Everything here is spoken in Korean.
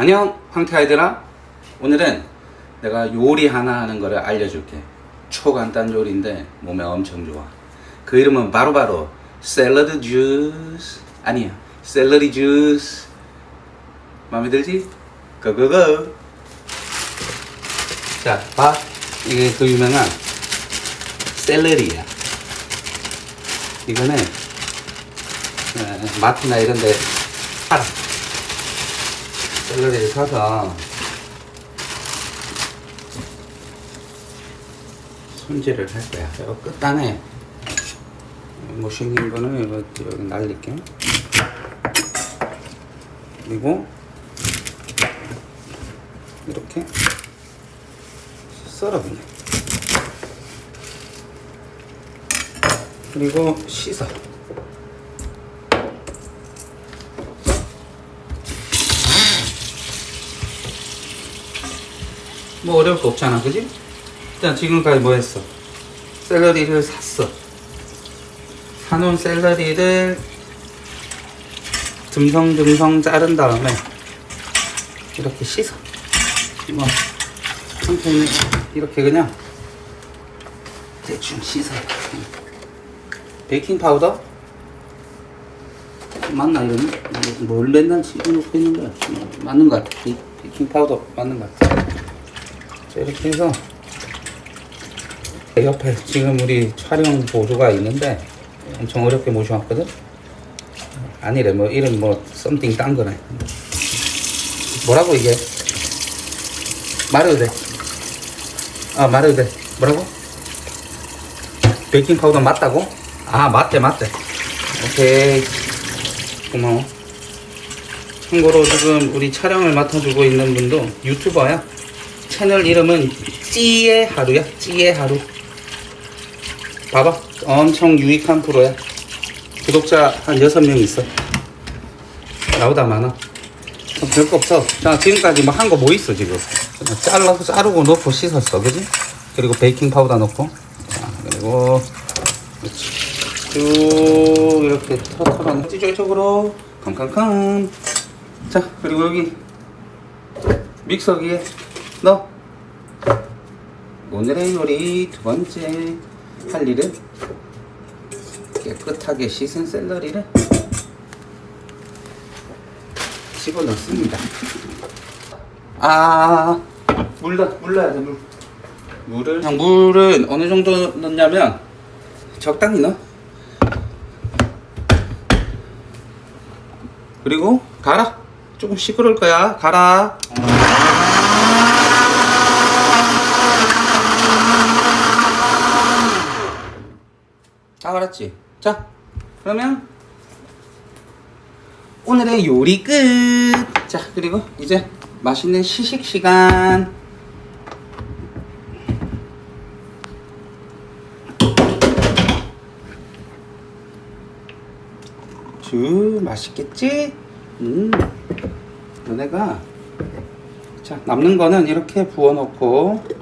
안녕 황태아이들아. 오늘은 내가 요리 하나 하는 거를 알려줄게. 초간단 요리인데 몸에 엄청 좋아. 그 이름은 바로바로 샐러드 주스. 아니야 샐러리 주스. 마음에 들지? 고고고. 자봐 이게 그 유명한 샐러리야. 이거는 어, 마트나 이런 데 팔아 샐러리를 사서 손질을 할 거야. 요 끝단에 못생긴 거는 이거 여기 날릴게. 그리고 이렇게 썰어 그냥. 그리고 씻어. 뭐 어려울 거 없잖아, 그지? 일단 지금까지 뭐 했어? 샐러리를 샀어. 사놓은 샐러리를 듬성듬성 자른 다음에 이렇게 씻어. 뭐, 천천히 이렇게 그냥 대충 씻어. 베이킹 파우더? 맞나 이러면? 뭘 맨날 집어넣고 있는 거야? 맞는 것 같아. 이 베이킹 파우더 맞는 것 같아. 자, 이렇게 해서 옆에 지금 우리 촬영 보조가 있는데 엄청 어렵게 모셔왔거든? 아니래 뭐 이름 뭐 썸띵 딴 거네. 뭐라고 이게? 말해도 돼아 말해도 돼. 뭐라고? 베이킹 파우더 맞다고? 아 맞대 맞대. 오케이. 고마워. 참고로 지금 우리 촬영을 맡아주고 있는 분도 유튜버야 채널 이름은 찌의 하루야? 찌의 하루. 봐봐. 엄청 유익한 프로야. 구독자 한 6명 있어. 나보다 많아. 그럼 별거 없어. 자 지금까지 뭐 한 거 뭐 있어 지금? 잘라서 자르고 넣고 씻었어. 그지? 그리고 베이킹 파우더 넣고. 자 그리고. 쭉 이렇게 털어털어 찌쪽쪽으로. 캄캄캄. 자 그리고 여기 믹서기에 넣어 오늘의 요리 두 번째 할 일은 깨끗하게 씻은 샐러리를 집어 넣습니다. 아, 물 넣, 물 넣어야 돼, 물. 물을, 그냥 물은 어느 정도 넣냐면 적당히 넣어. 그리고 갈아. 조금 시끄러울 거야. 갈아. 다 알았지? 자, 그러면 오늘의 요리 끝. 자, 그리고 이제 맛있는 시식 시간. 주 맛있겠지? 음. 너네가 자 남는 거는 이렇게 부어 놓고